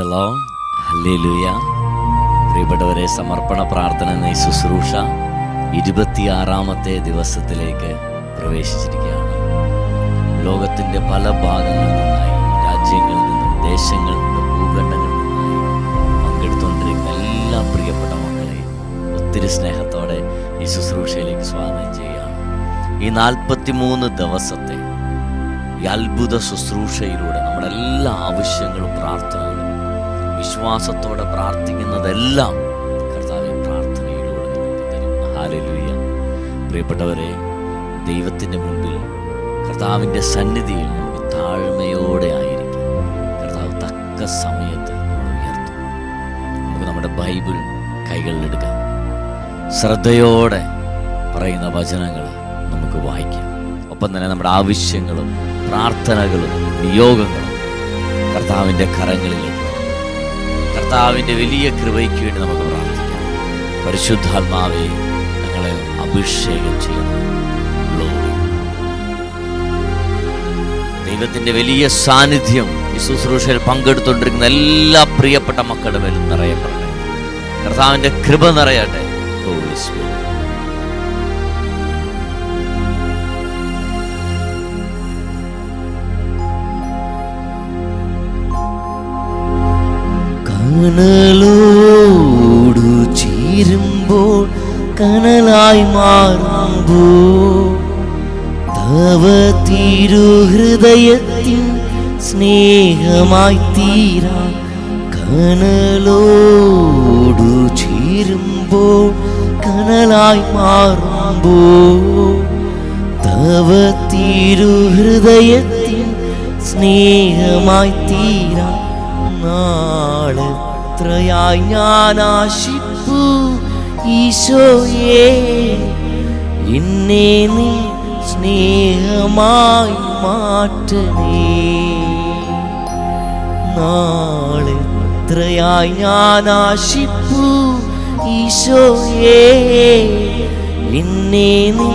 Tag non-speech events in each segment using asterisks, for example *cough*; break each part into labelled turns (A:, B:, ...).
A: പ്രൈസലോ hallelujah പ്രിയപ്പെട്ടവരെ സമർപ്പണ പ്രാർത്ഥന എന്ന ഈ ശുശ്രൂഷ ഇരുപത്തിയാറാമത്തെ ദിവസത്തിലേക്ക് പ്രവേശിച്ചിരിക്കുകയാണ്. ലോകത്തിന്റെ പല ഭാഗങ്ങളിൽ നിന്നായി രാജ്യങ്ങളിൽ നിന്നും ദേശങ്ങളിൽ നിന്നും ഭൂഖണ്ഡങ്ങളിൽ നിന്നായി പങ്കെടുത്തുകൊണ്ടിരിക്കുന്ന എല്ലാ പ്രിയപ്പെട്ട മക്കളെയും ഒത്തിരി സ്നേഹത്തോടെ ഈ ശുശ്രൂഷയിലേക്ക് സ്വാഗതം ചെയ്യുകയാണ്. ഈ നാൽപ്പത്തിമൂന്ന് ദിവസത്തെ ഈ അത്ഭുത ശുശ്രൂഷയിലൂടെ നമ്മുടെ എല്ലാ ആവശ്യങ്ങളും പ്രാർത്ഥനകളും വിശ്വാസത്തോടെ പ്രാർത്ഥിക്കുന്നതെല്ലാം കർത്താവിൻ പ്രാർത്ഥനയിലൂടെ തരും. ഹാലലൂയ പ്രിയപ്പെട്ടവരെ ദൈവത്തിന്റെ മുൻപിൽ കർത്താവിന്റെ സന്നിധിയിൽ നമുക്ക് താഴ്മയോടെ ആയിരിക്കും. കർത്താവ് തക്ക സമയത്ത് നമ്മൾ ഉയർത്തും. നമുക്ക് നമ്മുടെ ബൈബിൾ കൈകളിലെടുക്കാം ശ്രദ്ധയോടെ പറയുന്ന വചനങ്ങൾ നമുക്ക് വായിക്കാം. ഒപ്പം തന്നെ നമ്മുടെ ആവശ്യങ്ങളും പ്രാർത്ഥനകളും നിയോഗങ്ങളും കർത്താവിന്റെ കരങ്ങളിൽ വെക്കാം. കർത്താവിന്റെ വലിയ കൃപയ്ക്ക് വേണ്ടി നമുക്ക് പ്രാർത്ഥിക്കാം. പരിശുദ്ധാത്മാവെ ഞങ്ങളെ അഭിഷേകം ചെയ്യണം ദൈവത്തിന്റെ വലിയ സാന്നിധ്യം ഈ ശുശ്രൂഷയിൽ പങ്കെടുത്തുകൊണ്ടിരിക്കുന്ന എല്ലാ പ്രിയപ്പെട്ട മക്കളുടെ മേലും നിറയപ്പെടട്ടെ. കർത്താവിന്റെ കൃപ നിറയട്ടെ. ഓ Spirit.
B: കനലോടു ചീരുമ്പോൾ കനലായി മാറുമ്പോ തവ തിരുഹൃദയത്തിൻ സ്നേഹമായി തീരാ കനലോടു ചീരുമ്പോൾ കനലായി മാറുമ്പോ തവ തിരുഹൃദയത്തിൻ സ്നേഹമായി തീരാൻ നാളെത്രയായി ഞാൻ ആശിപ്പു ഈശോയേ എന്നെ നീ സ്നേഹമായി മാറ്റണേ. നാളെത്രയായി ഞാൻ ആശിപ്പു ഈശോയേ എന്നെ നീ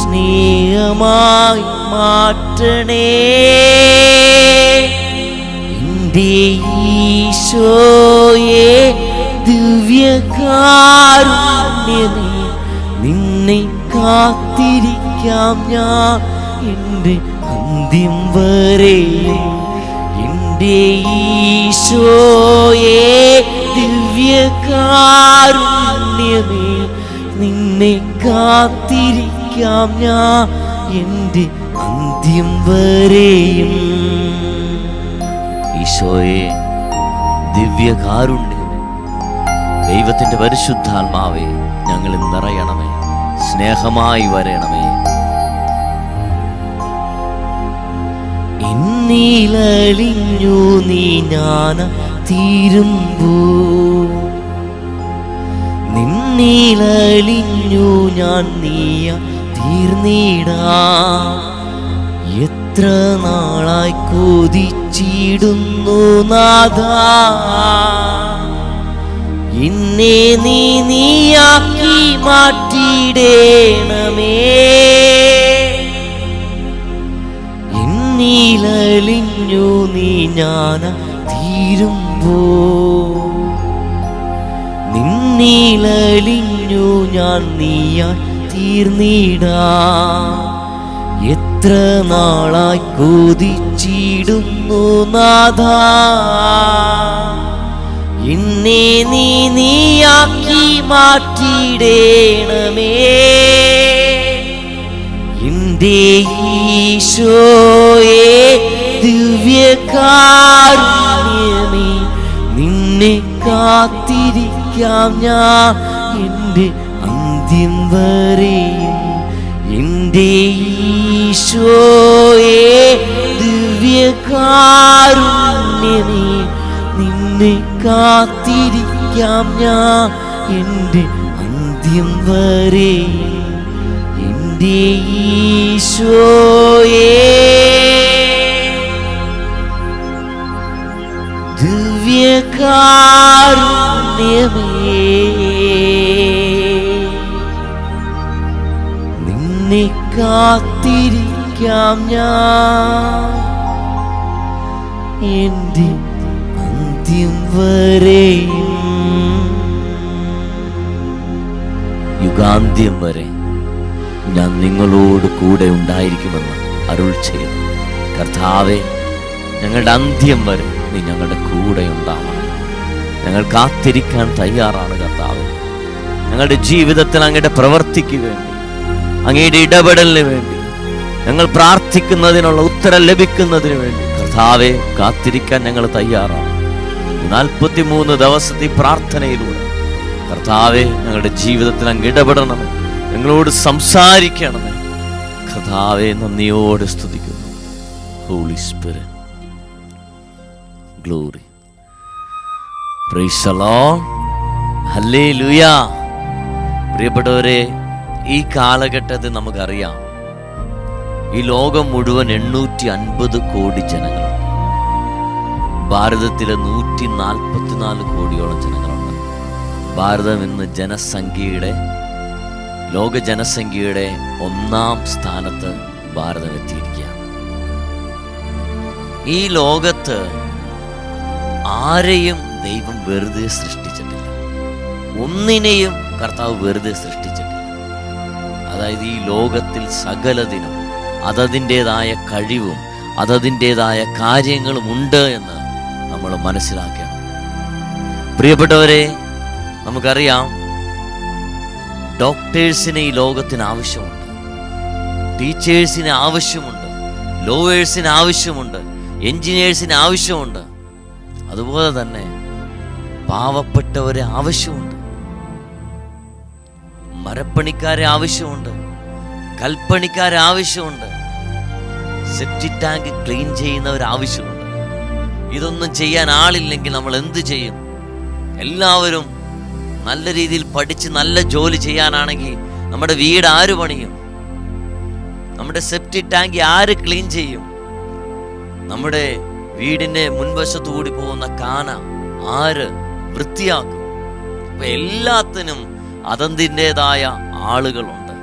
B: സ്നേഹമായി മാറ്റണേ. എന്റെ ഈശോയെ ദിവ്യകാരുണ്യമേ നിന്നെ കാത്തിരിക്കാം ഞാൻ. എന്റെ അന്ത്യം വരെയും എന്റെ ഈശോയെ ദിവ്യകാരുണ്യമേ നിന്നെ കാത്തിരിക്കാം ഞാൻ. എന്റെ അന്ത്യം വരെയും
A: ഈശോയെ ദിവ്യകാരുണ്യമേ ദൈവത്തിന്റെ പരിശുദ്ധാത്മാവേ ഞങ്ങളിൽ നിറയണമേ സ്നേഹമായി വരണമേ.
B: എന്നിലലിഞ്ഞു നീ ഞാൻ തീരുമ്പോ. നിന്നീലളിഞ്ഞു ഞാൻ നീയ തീർന്നിടാ. എത്ര നാളായി കൊതിച്ചിടുന്നു നാഥ. എന്നെ നീ നീയാക്കി മാറ്റിയിടേണമേ. എന്നിലലിഞ്ഞു നീ ഞാൻ തീരുമ്പോ. നിന്നിലലിഞ്ഞു ഞാൻ നീയാ തീർന്നിടാ. എത്ര നാളായി കൊതിച്ചിടുന്നു നാഥ? ഇന്നേ നീ നീയാക്കി മാറ്റിയിടേണമേ എന്റെ ഈശോയെ ദിവ്യകാരുണ്യമേ നിന്നെ കാത്തിരിക്കാം ഞാൻ. എന്റെ അന്ത്യം വരെയും ഈശോയെ ദിവ്യകാരുണ്യമേ നിന്നെ കാത്തിരിക്കാം ഞാൻ എന്റെ അന്ത്യം വരെ. എന്റെ ഈശോയേ ദിവ്യകാരുണ്യമേ. കാത്തിരിക്കാം ഞാൻ. എന്റെ അന്ത്യം വരെയും
A: യുഗാന്ത്യം വരെ ഞാൻ നിങ്ങളോട് കൂടെ ഉണ്ടായിരിക്കുമെന്ന് അരുൾ ചെയ്യുന്നു. കർത്താവെ ഞങ്ങളുടെ അന്ത്യം വരെ നീ ഞങ്ങളുടെ കൂടെ ഉണ്ടാവണം. ഞങ്ങൾ കാത്തിരിക്കാൻ തയ്യാറാണ് കർത്താവ്. ഞങ്ങളുടെ ജീവിതത്തിൽ അങ്ങയുടെ പ്രവർത്തിക്ക് അങ്ങയുടെ ഇടപെടലിന് വേണ്ടി. ഞങ്ങൾ പ്രാർത്ഥിക്കുന്നതിനുള്ള ഉത്തരം ലഭിക്കുന്നതിന് വേണ്ടി. കർത്താവെ കാത്തിരിക്കാൻ ഞങ്ങൾ തയ്യാറാണ്. നാൽപ്പത്തിമൂന്ന് ദിവസത്തെ പ്രാർത്ഥനയിലൂടെ. കർത്താവെ ഞങ്ങളുടെ ജീവിതത്തിൽ അങ്ങ് ഇടപെടണമേ. ഞങ്ങളോട് സംസാരിക്കണമേ. കർത്താവെ നന്ദിയോടെ സ്തുതിക്കുന്നു. ഹോളി സ്പിരിറ്റ് ഗ്ലോറി പ്രിയപ്പെട്ടവരെ ഈ കാലഘട്ടത്തിൽ നമുക്കറിയാം. ഈ ലോകം മുഴുവൻ എണ്ണൂറ്റി അൻപത് കോടി ജനങ്ങൾ ഭാരതത്തിലെ നൂറ്റി നാൽപ്പത്തിനാല് കോടിയോളം ജനങ്ങളുണ്ട്. ഭാരതം ഇന്ന് ജനസംഖ്യയുടെ ലോക ജനസംഖ്യയുടെ ഒന്നാം സ്ഥാനത്ത് ഭാരതം എത്തിയിരിക്കുകയാണ്. ഈ ലോകത്ത് ആരെയും ദൈവം വെറുതെ സൃഷ്ടിച്ചിട്ടില്ല. ഒന്നിനെയും കർത്താവ് വെറുതെ സൃഷ്ടിച്ചിട്ടില്ല. അതായത് ഈ ലോകത്തിൽ സകലതിനും അതതിന്റെതായ കഴിവും അതതിന്റെതായ കാര്യങ്ങളും ഉണ്ട് എന്ന് നമ്മൾ മനസ്സിലാക്കണം. പ്രിയപ്പെട്ടവരെ നമുക്കറിയാം ഡോക്ടേഴ്സിന് ഈ ലോകത്തിന് ആവശ്യമുണ്ട്. ടീച്ചേഴ്സിന് ആവശ്യമുണ്ട്. ലോവേഴ്സിന് ആവശ്യമുണ്ട്. എഞ്ചിനീയേഴ്സിന് ആവശ്യമുണ്ട്. അതുപോലെ തന്നെ പാവപ്പെട്ടവരെ ആവശ്യമുണ്ട്. മരപ്പണിക്കാരെ ആവശ്യമുണ്ട് കൽപ്പണിക്കാരെ ആവശ്യമുണ്ട് സെപ്റ്റി ടാങ്ക് ക്ലീൻ ചെയ്യുന്നവർ ആവശ്യമുണ്ട്. ഇതൊന്നും ചെയ്യാൻ ആളില്ലെങ്കിൽ നമ്മൾ എന്ത് ചെയ്യും? എല്ലാവരും നല്ല രീതിയിൽ പഠിച്ച് നല്ല ജോലി ചെയ്യാനാണെങ്കിൽ നമ്മുടെ വീട് ആര് പണിയും? നമ്മുടെ സെപ്റ്റി ടാങ്ക് ആര് ക്ലീൻ ചെയ്യും? നമ്മുടെ വീടിന്റെ മുൻവശത്തു കൂടി പോകുന്ന കാന ആര് വൃത്തിയാക്കും? അപ്പൊ എല്ലാത്തിനും അതതിന്റെതായ ആളുകളുണ്ട്.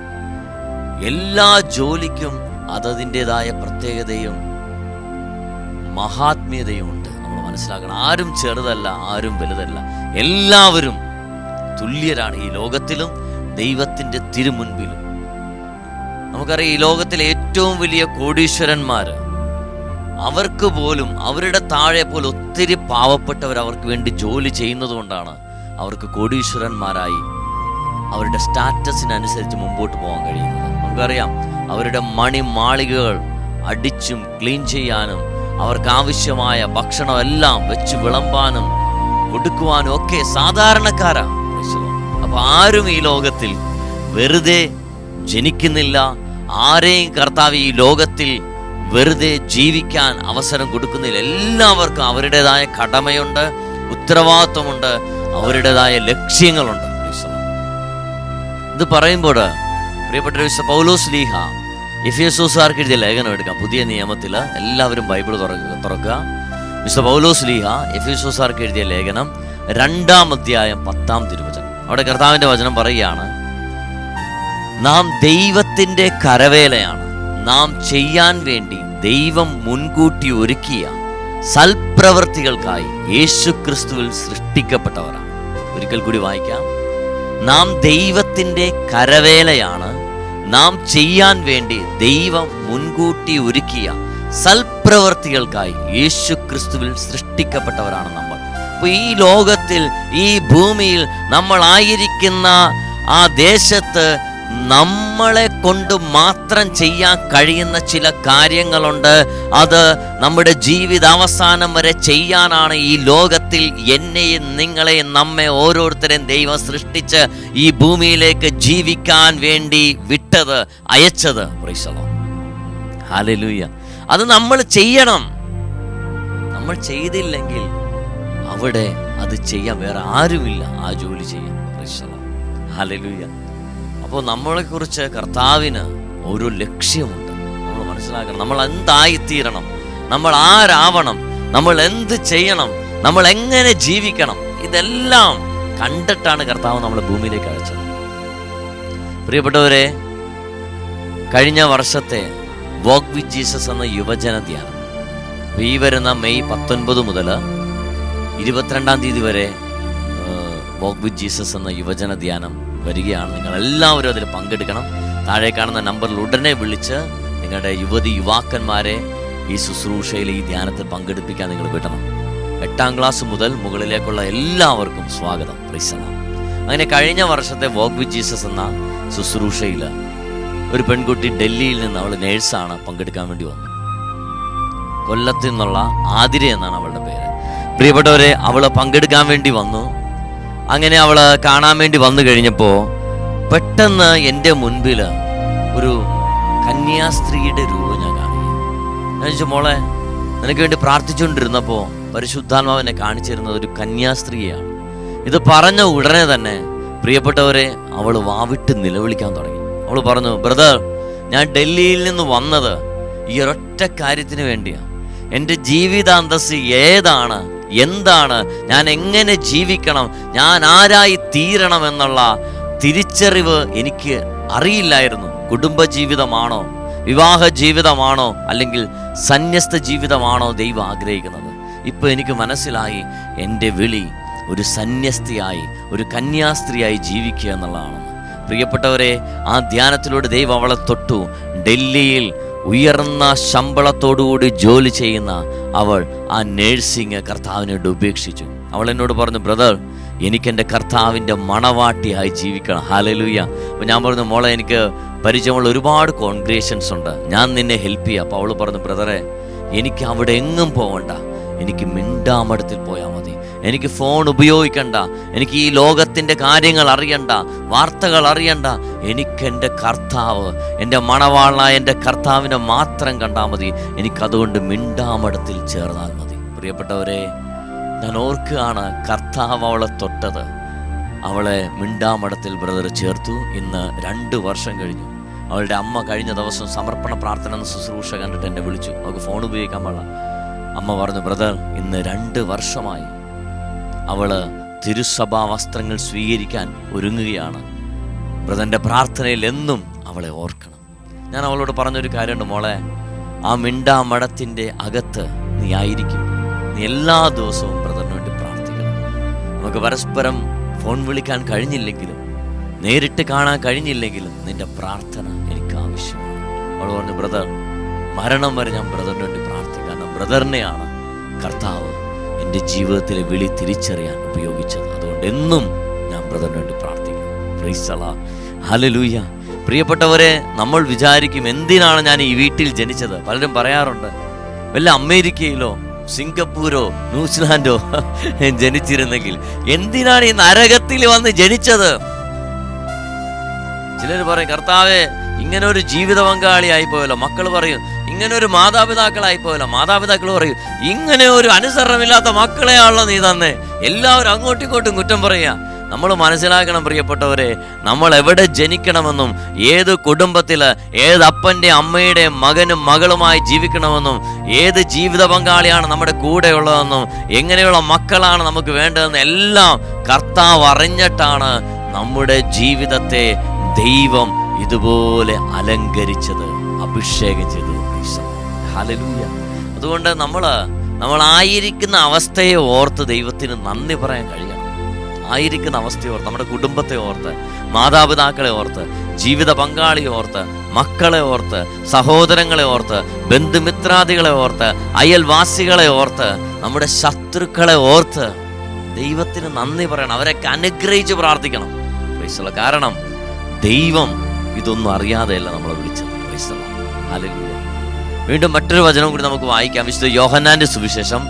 A: എല്ലാ ജോലിക്കും അതതിന്റെതായ പ്രത്യേകതയും മഹാത്മ്യതയും ഉണ്ട് നമ്മൾ മനസ്സിലാക്കണം. ആരും ചെറുതല്ല ആരും വലുതല്ല. എല്ലാവരും തുല്യരാണ് ഈ ലോകത്തിലും ദൈവത്തിന്റെ തിരുമുൻപിലും. നമുക്കറിയാം ഈ ലോകത്തിലെ ഏറ്റവും വലിയ കോടീശ്വരന്മാർ അവർക്ക് പോലും അവരുടെ താഴെ പോലും ഒത്തിരി പാവപ്പെട്ടവർ അവർക്ക് വേണ്ടി ജോലി ചെയ്യുന്നത് കൊണ്ടാണ് അവർക്ക് കോടീശ്വരന്മാരായി അവരുടെ സ്റ്റാറ്റസിനനുസരിച്ച് മുമ്പോട്ട് പോകാൻ കഴിയുന്നത്. നമുക്കറിയാം അവരുടെ മണിമാളികകൾ അടിച്ചും ക്ലീൻ ചെയ്യാനും അവർക്ക് ആവശ്യമായ ഭക്ഷണം എല്ലാം വെച്ച് വിളമ്പാനും കൊടുക്കുവാനും ഒക്കെ സാധാരണക്കാരാ. അപ്പൊ ആരും ഈ ലോകത്തിൽ വെറുതെ ജനിക്കുന്നില്ല. ആരെയും കർത്താവ് ഈ ലോകത്തിൽ വെറുതെ ജീവിക്കാൻ അവസരം കൊടുക്കുന്നില്ല. എല്ലാവർക്കും അവരുടേതായ കടമയുണ്ട് ഉത്തരവാദിത്വമുണ്ട് അവരുടേതായ ലക്ഷ്യങ്ങളുണ്ട്. ഇത് പറയുമ്പോൾ പ്രിയപ്പെട്ട വിശുദ്ധ പൗലോസ് ലീഹ എഫിയസോസാർക്ക് എഴുതിയ ലേഖനം എടുക്കാം. പുതിയ നിയമത്തിൽ എല്ലാവരും ബൈബിൾ തുറക്കുക തുറക്കുക. വിശുദ്ധ പൗലോസ് ലീഹ എഫിയസോസാർക്ക് എഴുതിയ ലേഖനം രണ്ടാം അധ്യായം പത്താം തിരുവചനം. അവിടെ കർത്താവിന്റെ വചനം പറയുകയാണ് നാം ദൈവത്തിന്റെ കരവേലയാണ്. നാം ചെയ്യാൻ വേണ്ടി ദൈവം മുൻകൂട്ടി ഒരുക്കിയ സൽപ്രവൃത്തികൾക്കായി യേശു ക്രിസ്തുവിൽ സൃഷ്ടിക്കപ്പെട്ടവരാണ്. ഒരിക്കൽ കൂടി വായിക്കാം. നാം ദൈവത്തിന്റെ കരവേലയാണ്. നാം ചെയ്യാൻ വേണ്ടി ദൈവം മുൻകൂട്ടി ഒരുക്കിയ സൽപ്രവർത്തികൾക്കായി യേശു ക്രിസ്തുവിൽ സൃഷ്ടിക്കപ്പെട്ടവരാണ് നമ്മൾ. അപ്പൊ ഈ ലോകത്തിൽ ഈ ഭൂമിയിൽ നമ്മൾ ആയിരിക്കുന്ന ആ ദേശത്ത് നമ്മളെ കൊണ്ട് മാത്രം ചെയ്യാൻ കഴിയുന്ന ചില കാര്യങ്ങളുണ്ട്. അത് നമ്മുടെ ജീവിതാവസാനം വരെ ചെയ്യാനാണ് ഈ ലോകത്തിൽ എന്നെയും നിങ്ങളെയും നമ്മെ ഓരോരുത്തരെയും ദൈവം സൃഷ്ടിച്ച് ഈ ഭൂമിയിലേക്ക് ജീവിക്കാൻ വേണ്ടി വിട്ടത് അയച്ചത്. ഹാലലൂയ അത് നമ്മൾ ചെയ്യണം. നമ്മൾ ചെയ്തില്ലെങ്കിൽ അവിടെ അത് ചെയ്യാൻ വേറെ ആരുമില്ല. ആ ജോലി ചെയ്യാൻ. ഹാലലൂയ അപ്പോൾ നമ്മളെക്കുറിച്ച് കർത്താവിന് ഒരു ലക്ഷ്യമുണ്ട്. നമ്മൾ മനസ്സിലാക്കണം. നമ്മൾ എന്തായിത്തീരണം? നമ്മൾ ആരാവണം? നമ്മൾ എന്ത് ചെയ്യണം? നമ്മൾ എങ്ങനെ ജീവിക്കണം? ഇതെല്ലാം കണ്ടിട്ടാണ് കർത്താവ് നമ്മളെ ഭൂമിയിലേക്ക് അയച്ചത്. പ്രിയപ്പെട്ടവരെ കഴിഞ്ഞ വർഷത്തെ വോക്ക് വിത്ത് ജീസസ് എന്ന യുവജന ധ്യാനം ഈ വരുന്ന മെയ് പത്തൊൻപത് മുതൽ ഇരുപത്തിരണ്ടാം തീയതി വരെ വോക്ക് വിത്ത് ജീസസ് എന്ന യുവജന ധ്യാനം വരികയാണ്. നിങ്ങൾ എല്ലാവരും അതിൽ പങ്കെടുക്കണം. താഴെ കാണുന്ന നമ്പറിൽ ഉടനെ വിളിച്ച് നിങ്ങളുടെ യുവതി യുവാക്കന്മാരെ ഈ ശുശ്രൂഷയിൽ ഈ ധ്യാനത്തിൽ പങ്കെടുപ്പിക്കാൻ നിങ്ങൾ വിടണം. എട്ടാം ക്ലാസ് മുതൽ മുകളിലേക്കുള്ള എല്ലാവർക്കും സ്വാഗതം. പ്രീസണം അങ്ങനെ കഴിഞ്ഞ വർഷത്തെ വോക്ക് വിത്ത് ജീസസ് എന്ന ശുശ്രൂഷയിൽ ഒരു പെൺകുട്ടി ഡൽഹിയിൽ നിന്ന് അവൾ നേഴ്സാണ് പങ്കെടുക്കാൻ വേണ്ടി വന്നത്. കൊല്ലത്തു നിന്നുള്ള ആതിര എന്നാണ് അവളുടെ പേര്. പ്രിയപ്പെട്ടവരെ അവൾ പങ്കെടുക്കാൻ വേണ്ടി വന്നു. അങ്ങനെ അവൾ കാണാൻ വേണ്ടി വന്നു കഴിഞ്ഞപ്പോൾ പെട്ടെന്ന് എന്റെ മുൻപിൽ ഒരു കന്യാസ്ത്രീയുടെ രൂപം ഞാൻ കാണുകയും. ഞാൻ മോളെ നിനക്ക് വേണ്ടി പ്രാർത്ഥിച്ചുകൊണ്ടിരുന്നപ്പോൾ പരിശുദ്ധാത്മാവിനെ കാണിച്ചിരുന്നത് ഒരു കന്യാസ്ത്രീയാണ്. ഇത് പറഞ്ഞ ഉടനെ തന്നെ പ്രിയപ്പെട്ടവരെ അവൾ വാവിട്ട് നിലവിളിക്കാൻ തുടങ്ങി. അവൾ പറഞ്ഞു ബ്രദർ ഞാൻ ഡൽഹിയിൽ നിന്ന് വന്നത് ഈ ഒരൊറ്റ കാര്യത്തിന് വേണ്ടിയാണ് എന്റെ ജീവിതാന്തസ് ഏതാണ്? എന്താണ്? ഞാൻ എങ്ങനെ ജീവിക്കണം? ഞാൻ ആരായി തീരണം എന്നുള്ള തിരിച്ചറിവ് എനിക്ക് അറിയില്ലായിരുന്നു. കുടുംബജീവിതമാണോ? വിവാഹ ജീവിതമാണോ? അല്ലെങ്കിൽ സന്യസ്ത ജീവിതമാണോ ദൈവം ആഗ്രഹിക്കുന്നത്? ഇപ്പൊ എനിക്ക് മനസ്സിലായി എന്റെ വിളി ഒരു സന്യസ്തിയായി ഒരു കന്യാസ്ത്രീയായി ജീവിക്കുക എന്നുള്ളതാണെന്ന് പ്രിയപ്പെട്ടവരെ ആ ധ്യാനത്തിലൂടെ ദൈവം അവളെ തൊട്ടു. ഡൽഹിയിൽ ഉയർന്ന ശമ്പളത്തോടുകൂടി ജോലി ചെയ്യുന്ന അവൾ ആ നേഴ്സിങ് കർത്താവിനോട് ഉപേക്ഷിച്ചു. അവൾ എന്നോട് പറഞ്ഞു ബ്രദർ എനിക്ക് എന്റെ കർത്താവിന്റെ മണവാട്ടിയായി ജീവിക്കണം. ഹാലലൂയ അപ്പോൾ ഞാൻ പറഞ്ഞു മോളെ എനിക്ക് പരിചയമുള്ള ഒരുപാട് കോൺഗ്രേഷൻസ് ഉണ്ട്. ഞാൻ നിന്നെ ഹെൽപ്പ് ചെയ്യാം. അപ്പോൾ അവൾ പറഞ്ഞു ബ്രദറെ എനിക്ക് അവിടെ എങ്ങും പോകണ്ട എനിക്ക് മിണ്ടാമടത്തിൽ പോയാൽ മതി. എനിക്ക് ഫോൺ ഉപയോഗിക്കണ്ട. എനിക്ക് ഈ ലോകത്തിന്റെ കാര്യങ്ങൾ അറിയണ്ട. വാർത്തകൾ അറിയണ്ട. എനിക്കെന്റെ കർത്താവ് എന്റെ മണവാളായ എന്റെ കർത്താവിനെ മാത്രം കണ്ടാൽ മതി. എനിക്കതുകൊണ്ട് മിണ്ടാമടത്തിൽ ചേർന്നാൽ മതി. പ്രിയപ്പെട്ടവരെ ഞാൻ ഓർക്കുകയാണ് കർത്താവ് അവളെ തൊട്ടത്. അവളെ മിണ്ടാമടത്തിൽ ബ്രദർ ചേർത്തു. ഇന്ന് രണ്ട് വർഷം കഴിഞ്ഞു. അവളുടെ അമ്മ കഴിഞ്ഞ ദിവസം സമർപ്പണ പ്രാർത്ഥന എന്ന ശുശ്രൂഷ കണ്ടിട്ട് എന്നെ വിളിച്ചു. അവൾക്ക് ഫോൺ ഉപയോഗിക്കാൻ പാടില്ല. അമ്മ പറഞ്ഞു ബ്രദർ ഇന്ന് രണ്ട് വർഷമായി അവൾ തിരുസഭാ വസ്ത്രങ്ങൾ സ്വീകരിക്കാൻ ഒരുങ്ങുകയാണ്. ബ്രദറിന്റെ പ്രാർത്ഥനയിൽ എന്നും അവളെ ഓർക്കണം. ഞാൻ അവളോട് പറഞ്ഞൊരു കാര്യമുണ്ട് മോളെ. ആ മിണ്ടാ മഠത്തിന്റെ അകത്ത് നീ ആയിരിക്കും. നീ എല്ലാ ദിവസവും ബ്രദറിന് വേണ്ടി പ്രാർത്ഥിക്കണം. നമുക്ക് പരസ്പരം ഫോൺ വിളിക്കാൻ കഴിഞ്ഞില്ലെങ്കിലും നേരിട്ട് കാണാൻ കഴിഞ്ഞില്ലെങ്കിലും നിന്റെ പ്രാർത്ഥന എനിക്ക് ആവശ്യമാണ്. അവൾ പറഞ്ഞു ബ്രദർ മരണം വരെ ഞാൻ ബ്രദറിന് വേണ്ടി പ്രാർത്ഥിക്കണം ബ്രദറിനെയാണ് കർത്താവ് എന്റെ ജീവിതത്തിലെ വിളി തിരിച്ചറിയാൻ ഉപയോഗിച്ചത്. അതുകൊണ്ട് എന്നും ഞാൻ ബ്രദറിന് വേണ്ടി പ്രാർത്ഥിക്കും ഹലലൂയ പ്രിയപ്പെട്ടവരെ നമ്മൾ വിചാരിക്കും എന്തിനാണ് ഞാൻ ഈ വീട്ടിൽ ജനിച്ചത്? പലരും പറയാറുണ്ട് വല്ല അമേരിക്കയിലോ സിംഗപ്പൂരോ ന്യൂസിലാൻഡോ *laughs* ജനിച്ചിരുന്നെങ്കിൽ എന്തിനാണ് ഈ നരകത്തിൽ വന്ന് ജനിച്ചത്? ചിലർ പറയും കർത്താവെ ഇങ്ങനെ ഒരു ജീവിത പങ്കാളിയായി പോയല്ലോ. മക്കൾ പറയും ഇങ്ങനെ ഒരു മാതാപിതാക്കളായി പോയല്ലോ മാതാപിതാക്കൾ പറയും ഇങ്ങനെ ഒരു അനുസരണമില്ലാത്ത മക്കളെയാണല്ലോ നീ തന്നെ. എല്ലാവരും അങ്ങോട്ടും ഇങ്ങോട്ടും കുറ്റം പറയുക. നമ്മൾ മനസ്സിലാക്കണം പ്രിയപ്പെട്ടവരെ നമ്മൾ എവിടെ ജനിക്കണമെന്നും ഏത് കുടുംബത്തിൽ ഏത് അപ്പന്റെ അമ്മയുടെ മകനും മകളുമായി ജീവിക്കണമെന്നും ഏത് ജീവിത പങ്കാളിയാണ് നമ്മുടെ കൂടെയുള്ളതെന്നും എങ്ങനെയുള്ള മക്കളാണ് നമുക്ക് വേണ്ടതെന്ന് എല്ലാം കർത്താവ് അറിഞ്ഞിട്ടാണ് നമ്മുടെ ജീവിതത്തെ ദൈവം ഇതുപോലെ അലങ്കരിച്ചത്. അഭിഷേകം ചെയ്തത് ഹലലൂയ അതുകൊണ്ട് നമ്മൾ നമ്മളായിരിക്കുന്ന അവസ്ഥയെ ഓർത്ത് ദൈവത്തിന് നന്ദി പറയാൻ കഴിയണം. ആയിരിക്കുന്ന അവസ്ഥയെ ഓർത്ത് നമ്മുടെ കുടുംബത്തെ ഓർത്ത് മാതാപിതാക്കളെ ഓർത്ത് ജീവിത പങ്കാളിയെ ഓർത്ത് മക്കളെ ഓർത്ത് സഹോദരങ്ങളെ ഓർത്ത് ബന്ധുമിത്രാദികളെ ഓർത്ത് അയൽവാസികളെ ഓർത്ത് നമ്മുടെ ശത്രുക്കളെ ഓർത്ത് ദൈവത്തിന് നന്ദി പറയണം. അവരൊക്കെ അനുഗ്രഹിച്ച് പ്രാർത്ഥിക്കണം. കാരണം ദൈവം ഇതൊന്നും അറിയാതെയല്ല നമ്മളെ വിളിച്ചത്. വീണ്ടും മറ്റൊരു വചനം കൂടി നമുക്ക് വായിക്കാം. വിശുദ്ധ യോഹന്നാന്റെ സുവിശേഷം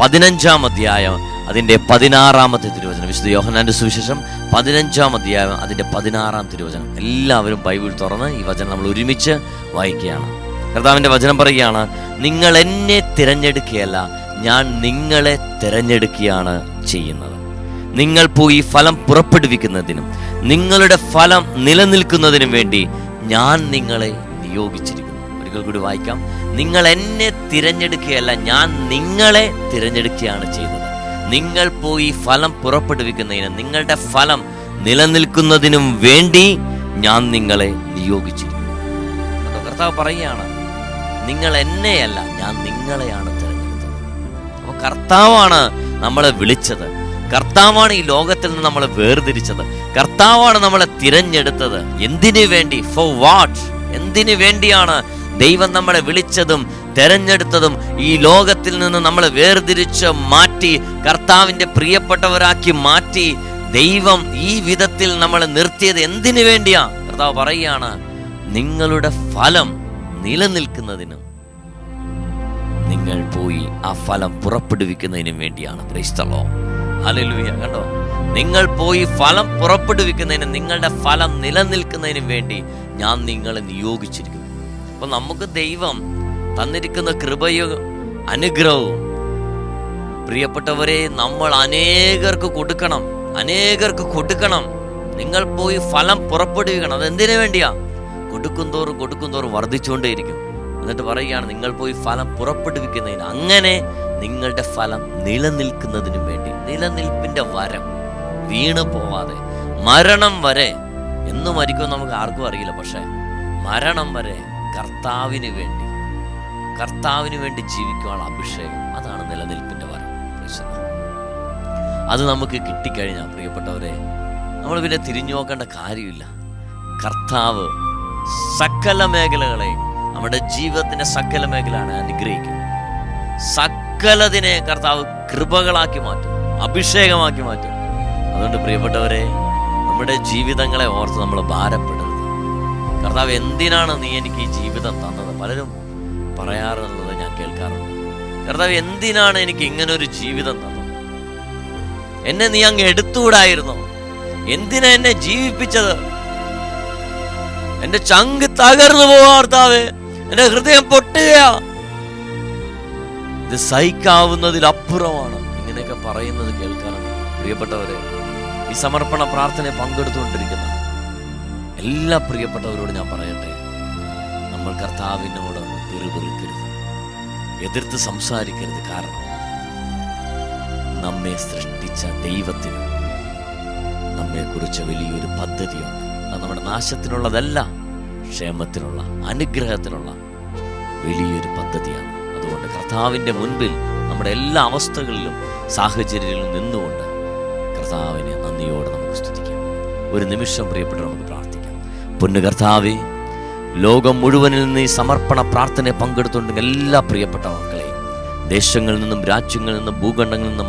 A: പതിനഞ്ചാം അധ്യായം അതിന്റെ പതിനാറാമത്തെ തിരുവചനം. വിശുദ്ധ യോഹന്നാന്റെ സുവിശേഷം പതിനഞ്ചാം അധ്യായം അതിന്റെ പതിനാറാം തിരുവചനം. എല്ലാവരും ബൈബിൾ തുറന്ന് ഈ വചനം നമ്മൾ ഒരുമിച്ച് വായിക്കുകയാണ്. കർത്താവിന്റെ വചനം പറയുകയാണ് നിങ്ങൾ എന്നെ തിരഞ്ഞെടുക്കുകയല്ല ഞാൻ നിങ്ങളെ തിരഞ്ഞെടുക്കുകയാണ് ചെയ്യുന്നത്. നിങ്ങൾ പോയി ഫലം പുറപ്പെടുവിക്കുന്നതിനും നിങ്ങളുടെ ഫലം നിലനിൽക്കുന്നതിനും വേണ്ടി ഞാൻ നിങ്ങളെ നിയോഗിച്ചിരിക്കുന്നു. ഒരിക്കൽ കൂടി വായിക്കാം. നിങ്ങൾ എന്നെ തിരഞ്ഞെടുക്കുകയല്ല ഞാൻ നിങ്ങളെ തിരഞ്ഞെടുക്കുകയാണ് ചെയ്തത്. നിങ്ങൾ പോയി ഫലം പുറപ്പെടുവിക്കുന്നതിന് നിങ്ങളുടെ ഫലം നിലനിൽക്കുന്നതിനും വേണ്ടി ഞാൻ നിങ്ങളെ നിയോഗിച്ചിരിക്കുന്നു. അപ്പോൾ കർത്താവ് പറയുകയാണ് നിങ്ങൾ എന്നെയല്ല ഞാൻ നിങ്ങളെയാണ് തിരഞ്ഞെടുത്തത്. അപ്പോൾ കർത്താവാണ് നമ്മളെ വിളിച്ചത്. കർത്താവാണ് ഈ ലോകത്തിൽ നിന്ന് നമ്മളെ വേർതിരിച്ചത്. കർത്താവാണ് നമ്മളെ തിരഞ്ഞെടുത്തത്. എന്തിനു വേണ്ടി? ഫോർ വാട്ട് എന്തിനു വേണ്ടിയാണ് ദൈവം നമ്മളെ വിളിച്ചതും തെരഞ്ഞെടുത്തതും ഈ ലോകത്തിൽ നിന്ന് നമ്മളെ വേർതിരിച്ച് മാറ്റി കർത്താവിന്റെ പ്രിയപ്പെട്ടവരാക്കി മാറ്റി ദൈവം ഈ വിധത്തിൽ നമ്മളെ നിർത്തിയത് എന്തിനു വേണ്ടിയാ? കർത്താവ് പറയുകയാണ് നിങ്ങളുടെ ഫലം നിലനിൽക്കുന്നതിനും നിങ്ങൾ പോയി ആ ഫലം പുറപ്പെടുവിക്കുന്നതിനും വേണ്ടിയാണ്. ക്രൈസ്തളോ ഹല്ലേലൂയ കണ്ടോ? നിങ്ങൾ പോയി ഫലം പുറപ്പെടുവിക്കുന്നതിനും നിങ്ങളുടെ ഫലം നിലനിൽക്കുന്നതിനും വേണ്ടി ഞാൻ നിങ്ങളെ നിയോഗിച്ചിരിക്കുന്നു. അപ്പൊ നമുക്ക് ദൈവം തന്നിരിക്കുന്ന കൃപയും അനുഗ്രഹവും പ്രിയപ്പെട്ടവരെ നമ്മൾ അനേകർക്ക് കൊടുക്കണം. അനേകർക്ക് കൊടുക്കണം. നിങ്ങൾ പോയി ഫലം പുറപ്പെടുവിക്കണം. അതെന്തിനു വേണ്ടിയാ? കൊടുക്കും തോറും കൊടുക്കും തോറും വർദ്ധിച്ചുകൊണ്ടേയിരിക്കും. എന്നിട്ട് പറയുകയാണ് നിങ്ങൾ പോയി ഫലം പുറപ്പെടുവിക്കുന്നതിന് അങ്ങനെ നിങ്ങളുടെ ഫലം നിലനിൽക്കുന്നതിനും വേണ്ടി. നിലനിൽപ്പിന്റെ വരം. വീണു പോവാതെ. മരണം വരെ. എന്നും മരിക്കും നമുക്ക് ആർക്കും അറിയില്ല. പക്ഷേ മരണം വരെ കർത്താവിന് വേണ്ടി കർത്താവിന് വേണ്ടി ജീവിക്കാനുള്ള അഭിഷേകം. അതാണ് നിലനിൽപ്പിന്റെ വരം. അത് നമുക്ക് കിട്ടിക്കഴിഞ്ഞാൽ പ്രിയപ്പെട്ടവരെ നമ്മൾ പിന്നെ തിരിഞ്ഞു നോക്കേണ്ട കാര്യമില്ല. കർത്താവ് സകല മേഖലകളെ നമ്മുടെ ജീവിതത്തിന്റെ സകല മേഖലയാണ് അനുഗ്രഹിക്കുന്നത്. സകലതിനെ കർത്താവ് കൃപകളാക്കി മാറ്റും അഭിഷേകമാക്കി മാറ്റും. അതുകൊണ്ട് പ്രിയപ്പെട്ടവരെ നമ്മുടെ ജീവിതങ്ങളെ ഓർത്ത് നമ്മൾ ഭാരപ്പെടരുത് കർത്താവ് എന്തിനാണ് നീ എനിക്ക് ഈ ജീവിതം തന്നത്? പലരും പറയാറുള്ളത് ഞാൻ കേൾക്കാറുണ്ട്. കർത്താവ് എന്തിനാണ് എനിക്ക് ഇങ്ങനെ ഒരു ജീവിതം തന്നത്? എന്നെ നീ അങ്ങ് എടുത്തുകൂടായിരുന്നോ? എന്തിനാ എന്നെ ജീവിപ്പിച്ചത്? എന്റെ ചങ്ക് തകർന്നു പോവാ കർത്താവേ. എന്റെ ഹൃദയം പൊട്ടുകയാ. ഇത് സഹിക്കാവുന്നതിലപ്പുറമാണ് ഇങ്ങനെയൊക്കെ പറയുന്നത് കേൾക്കാറുണ്ട്. പ്രിയപ്പെട്ടവരെ ഈ സമർപ്പണ പ്രാർത്ഥനയെ പങ്കെടുത്തുകൊണ്ടിരിക്കുന്ന എല്ലാ പ്രിയപ്പെട്ടവരോട് ഞാൻ പറയട്ടെ നമ്മൾ കർത്താവിനോട് പിറുപിറുക്കരുത്. എതിർത്ത് സംസാരിക്കരുത്. കാരണം നമ്മെ സൃഷ്ടിച്ച ദൈവത്തിന് നമ്മെക്കുറിച്ച് വലിയൊരു പദ്ധതിയുണ്ട്. അത് നമ്മുടെ നാശത്തിനുള്ളതല്ല ക്ഷേമത്തിനുള്ള അനുഗ്രഹത്തിനുള്ള വലിയൊരു പദ്ധതിയാണ്. അതുകൊണ്ട് കർത്താവിന്റെ മുൻപിൽ നമ്മുടെ എല്ലാ അവസ്ഥകളിലും സാഹചര്യങ്ങളിലും നിന്നുകൊണ്ട് കർത്താവിനെ നന്ദിയോടെ നമുക്ക് സ്തുതിക്കാം. ഒരു നിമിഷം പ്രിയപ്പെട്ട് നമുക്ക് പൊന്നു ലോകം മുഴുവനിൽ നിന്ന് ഈ സമർപ്പണ പ്രാർത്ഥനയെ പങ്കെടുത്തുണ്ടെങ്കിൽ എല്ലാ പ്രിയപ്പെട്ട മക്കളെയും ദേശങ്ങളിൽ നിന്നും രാജ്യങ്ങളിൽ നിന്നും ഭൂഖണ്ഡങ്ങളിൽ നിന്നും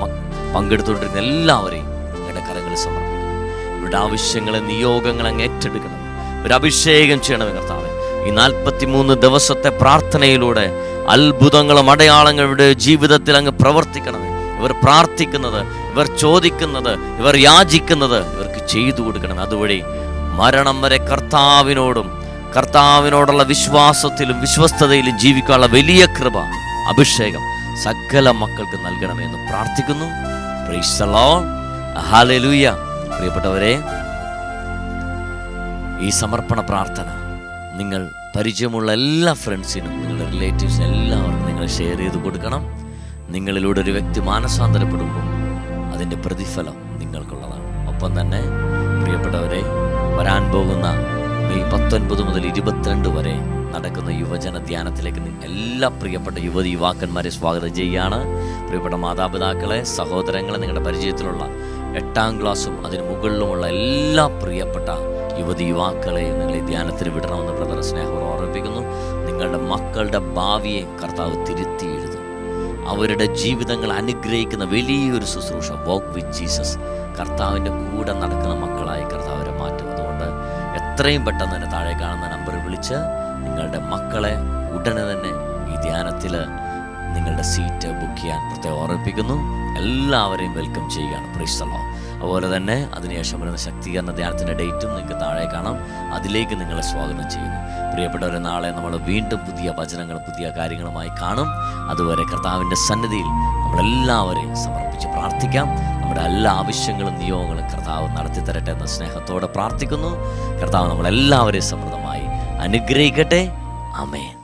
A: പങ്കെടുത്തുകൊണ്ടിരുന്ന എല്ലാവരെയും അങ്ങയുടെ കരങ്ങൾ സമർപ്പിക്കണം ഇവരുടെ ആവശ്യങ്ങളെ നിയോഗങ്ങൾ അങ്ങ് ഏറ്റെടുക്കണം. ഒരു അഭിഷേകം ചെയ്യണമേ കർത്താവെ. ഈ നാൽപ്പത്തിമൂന്ന് ദിവസത്തെ പ്രാർത്ഥനയിലൂടെ അത്ഭുതങ്ങളും അടയാളങ്ങളുടെ ജീവിതത്തിൽ അങ്ങ് പ്രവർത്തിക്കണമേ. ഇവർ പ്രാർത്ഥിക്കുന്നത് ഇവർ ചോദിക്കുന്നത് ഇവർ യാചിക്കുന്നത് ഇവർക്ക് ചെയ്തു കൊടുക്കണം. അതുവഴി മരണം വരെ കർത്താവിനോടും കർത്താവിനോടുള്ള വിശ്വാസത്തിലും വിശ്വസ്തതയിലും ജീവിക്കാനുള്ള വലിയ കൃപ അഭിഷേകം സകല മക്കൾക്ക് നൽകണമെന്ന് പ്രാർത്ഥിക്കുന്നു. പ്രിയപ്പെട്ടവരെ ഈ സമർപ്പണ പ്രാർത്ഥന നിങ്ങൾ പരിചയമുള്ള എല്ലാ ഫ്രണ്ട്സിനും നിങ്ങളുടെ റിലേറ്റീവ്സിനും എല്ലാവർക്കും നിങ്ങൾ ഷെയർ ചെയ്ത് കൊടുക്കണം. നിങ്ങളിലൂടെ ഒരു വ്യക്തി മാനസാന്തരപ്പെടുമ്പോൾ അതിന്റെ പ്രതിഫലം നിങ്ങൾക്കുള്ളതാണ്. ഒപ്പം തന്നെ പ്രിയപ്പെട്ടവരെ വരാൻ പോകുന്ന മെയ് പത്തൊൻപത് മുതൽ ഇരുപത്തിരണ്ട് വരെ നടക്കുന്ന യുവജന ധ്യാനത്തിലേക്ക് എല്ലാ പ്രിയപ്പെട്ട യുവതി യുവാക്കന്മാരെ സ്വാഗതം ചെയ്യുകയാണ്. പ്രിയപ്പെട്ട മാതാപിതാക്കളെ സഹോദരങ്ങളെ നിങ്ങളുടെ പരിചയത്തിലുള്ള എട്ടാം ക്ലാസ്സും അതിന് മുകളിലുമുള്ള എല്ലാ പ്രിയപ്പെട്ട യുവതി യുവാക്കളെ നിങ്ങൾ ഈ ധ്യാനത്തിന് വിടണമെന്ന് ബ്രദർ സ്നേഹം ഓർമ്മിപ്പിക്കുന്നു. നിങ്ങളുടെ മക്കളുടെ ഭാവിയെ കർത്താവ് തിരുത്തി എഴുതും. അവരുടെ ജീവിതങ്ങൾ അനുഗ്രഹിക്കുന്ന വലിയൊരു ശുശ്രൂഷ. വോക്ക് വിത്ത് ജീസസ് കർത്താവിന്റെ കൂടെ നടക്കുന്ന മക്കളായി എത്രയും പെട്ടെന്ന് തന്നെ താഴെ കാണുന്ന നമ്പറിൽ വിളിച്ച് നിങ്ങളുടെ മക്കളെ ഉടനെ തന്നെ ഈ ധ്യാനത്തിൽ നിങ്ങളുടെ സീറ്റ് ബുക്ക് ചെയ്യാൻ പ്രത്യേകം ഓർമ്മിപ്പിക്കുന്നു. എല്ലാവരെയും വെൽക്കം ചെയ്യുകയാണ്. പ്രീസ്തലോ അതുപോലെ തന്നെ അതിനുശേഷം വരുന്ന ശക്തീകരണ ധ്യാനത്തിന്റെ ഡേറ്റും നിങ്ങൾക്ക് താഴെ കാണാം. അതിലേക്ക് നിങ്ങളെ സ്വാഗതം ചെയ്യുന്നു. പ്രിയപ്പെട്ടവരെ നാളെ നമ്മൾ വീണ്ടും പുതിയ വചനങ്ങളും പുതിയ കാര്യങ്ങളുമായി കാണും. അതുവരെ കർത്താവിന്റെ സന്നിധിയിൽ നമ്മളെല്ലാവരെയും സമർപ്പിച്ച് പ്രാർത്ഥിക്കാം. നമ്മുടെ എല്ലാ ആവശ്യങ്ങളും നിയോഗങ്ങളും കർത്താവ് നടത്തി തരട്ടെ എന്ന സ്നേഹത്തോടെ പ്രാർത്ഥിക്കുന്നു. കർത്താവ് നമ്മളെല്ലാവരെയും സമൃദ്ധമായി അനുഗ്രഹിക്കട്ടെ. അമേൻ